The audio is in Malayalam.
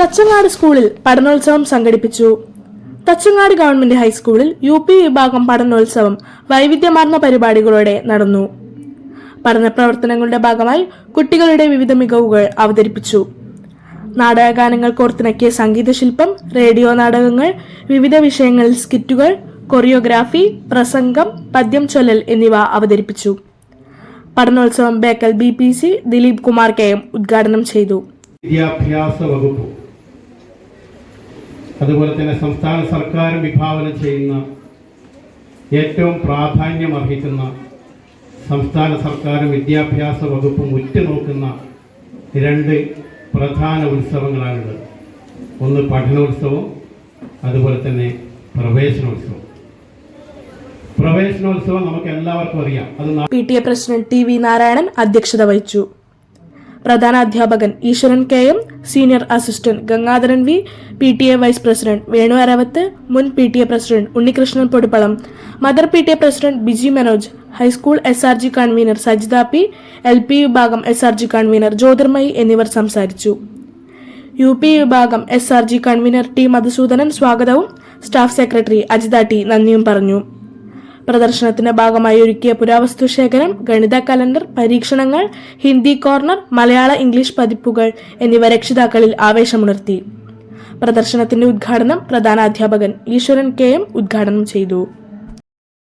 തച്ചങ്ങാട് സ്കൂളിൽ പഠനോത്സവം സംഘടിപ്പിച്ചു. തച്ചങ്ങാട് ഗവൺമെന്റ് ഹൈസ്കൂളിൽ യു പി വിഭാഗം പഠനോത്സവം വൈവിധ്യമാർന്ന പരിപാടികളോടെ നടന്നു. പഠന പ്രവർത്തനങ്ങളുടെ ഭാഗമായി കുട്ടികളുടെ വിവിധ മികവുകൾ അവതരിപ്പിച്ചു. നാടകഗാനങ്ങൾ കോർത്തിണക്കിയ സംഗീതശില്പം റേഡിയോ നാടകങ്ങൾ വിവിധ വിഷയങ്ങളിൽ സ്കിറ്റുകൾ കൊറിയോഗ്രാഫി പ്രസംഗം പദ്യം ചൊല്ലൽ എന്നിവ അവതരിപ്പിച്ചു. പഠനോത്സവം Bekal B P C Dileep Kumar K M ഉദ്ഘാടനം ചെയ്തു. വിദ്യാഭ്യാസ വകുപ്പ്. അതുപോലെ തന്നെ സംസ്ഥാന സർക്കാർ വിഭാവനം ചെയ്യുന്ന ഏറ്റവും പ്രാധാന്യം അർഹിക്കുന്ന സംസ്ഥാന സർക്കാർ വിദ്യാഭ്യാസ വകുപ്പും ഉറ്റുനോക്കുന്ന രണ്ട് പ്രധാന ഉത്സവങ്ങളാണിത് ഒന്ന് പഠനോത്സവം അതുപോലെ തന്നെ പ്രവേശനോത്സവം. പ്രവേശനോത്സവം നമുക്ക് എല്ലാവർക്കും അറിയാം. അത് P T A president T V Narayanan അധ്യക്ഷത വഹിച്ചു. പ്രധാന അധ്യാപകൻ Eshwaran K M senior assistant Gangadharan V P T A vice president Venu Aravath മുൻ P T A president Unnikrishnan Podippalam mother P T A president Biji Manoj high school S R G convener Sajitha P L P വിഭാഗം S R G convener Jyothirmayi എന്നിവർ സംസാരിച്ചു. യു പി വിഭാഗം S R G convener T Madhusoodanan സ്വാഗതവും സ്റ്റാഫ് സെക്രട്ടറി അജിത ടി നന്ദിയും പറഞ്ഞു. പ്രദർശനത്തിന്റെ ഭാഗമായി ഒരുക്കിയ പുരാവസ്തു ശേഖരം ഗണിത കലണ്ടർ പരീക്ഷണങ്ങൾ ഹിന്ദി കോർണർ മലയാള ഇംഗ്ലീഷ് പതിപ്പുകൾ എന്നിവ രക്ഷിതാക്കളിൽ ആവേശമുണർത്തി. പ്രദർശനത്തിന്റെ ഉദ്ഘാടനം പ്രധാന അധ്യാപകൻ ഈശ്വരൻ കെ എം ഉദ്ഘാടനം ചെയ്തു.